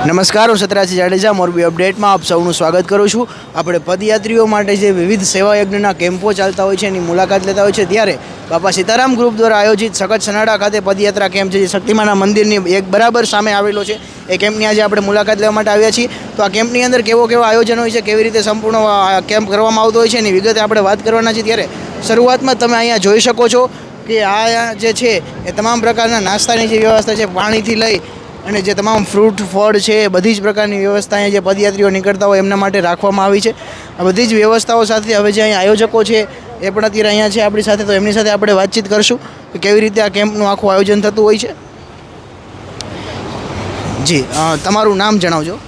નમસ્કાર, હું સતરાજી જાડેજા, મોરબી અપડેટમાં આપ સૌનું સ્વાગત કરું છું. આપણે પદયાત્રીઓ માટે જે વિવિધ સેવા યજ્ઞના કેમ્પો ચાલતા હોય છે, એની મુલાકાત લેતા હોય છે, ત્યારે બાપા સીતારામ ગ્રુપ દ્વારા આયોજિત સખત સનાડા ખાતે પદયાત્રા કેમ્પ છે, જે શક્તિમાના મંદિરની એક બરાબર સામે આવેલો છે. એ કેમ્પની આજે આપણે મુલાકાત લેવા માટે આવ્યા છીએ. તો આ કેમ્પની અંદર કેવો કેવો આયોજન હોય છે, કેવી રીતે સંપૂર્ણ કેમ્પ કરવામાં આવતો હોય છે, એની વિગતે આપણે વાત કરવાના છે ત્યારે શરૂઆતમાં તમે અહીંયા જોઈ શકો છો કે આ જે છે, એ તમામ પ્રકારના નાસ્તાની જે વ્યવસ્થા છે, પાણીથી લઈ અને જે તમામ ફ્રૂટ ફળ છે એ બધી જ પ્રકારની વ્યવસ્થા અહીંયા જે પદયાત્રીઓ નીકળતા હોય એમના માટે રાખવામાં આવી છે. આ બધી જ વ્યવસ્થાઓ સાથે હવે જે અહીંયા આયોજકો છે એ પણ અત્યારે અહીંયા છે આપણી સાથે. તો એમની સાથે આપણે વાતચીત કરશું કે કેવી રીતે આ કેમ્પનું આખું આયોજન થતું હોય છે. જી તમારું નામ જણાવજો.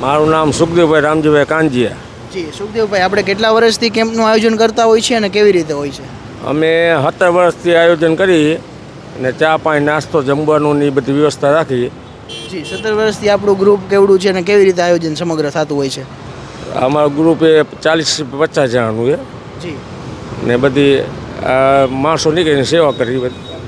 મારું નામ સુખદેવભાઈ રામજીભાઈ કાંજીયા જી સુખદેવભાઈ આપણે કેટલા વર્ષથી કેમ્પનું આયોજન કરતા હોય છે અને કેવી રીતે હોય છે? અમે સત્તર વર્ષથી આયોજન કરી અને ચા પાણી નાસ્તો જમવાનું ને એ બધી વ્યવસ્થા રાખી. જી સત્તર વર્ષથી આપણું ગ્રુપ કેવડું છે અને કેવી રીતે આયોજન સમગ્ર થતું હોય છે? અમારું ગ્રુપ એ ચાલીસ પચાસ જણાનું છે. જી. ને બધી માણસો નીકળીને સેવા કરી બધી.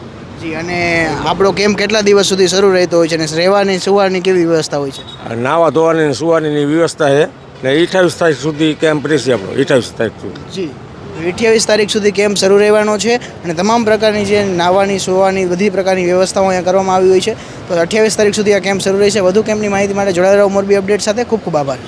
જી અને આપણો કેમ્પ કેટલા દિવસ સુધી શરૂ રહેતો હોય છે અને રહેવાની સુવાની કેવી વ્યવસ્થા હોય છે? નાવા ધોવાની સુવાની વ્યવસ્થા છે. ને અઠાવીસ તારીખ સુધી કેમ્પ રહેશે આપણો અઠાવીસ તારીખ સુધી. જી. અઠ્યાવીસ તારીખ સુધી કેમ્પ શરૂ રહેવાનો છે અને તમામ પ્રકારની જે નાવાની સુવાની બધી પ્રકારની વ્યવસ્થાઓ અહીંયા કરવામાં આવી હોય છે. તો અઠ્યાવીસ તારીખ સુધી આ કેમ્પ શરૂ રહેશે. વધુ કેમ્પની માહિતી માટે જોડાયેલા મોરબી અપડેટ સાથે ખૂબ ખૂબ આભાર.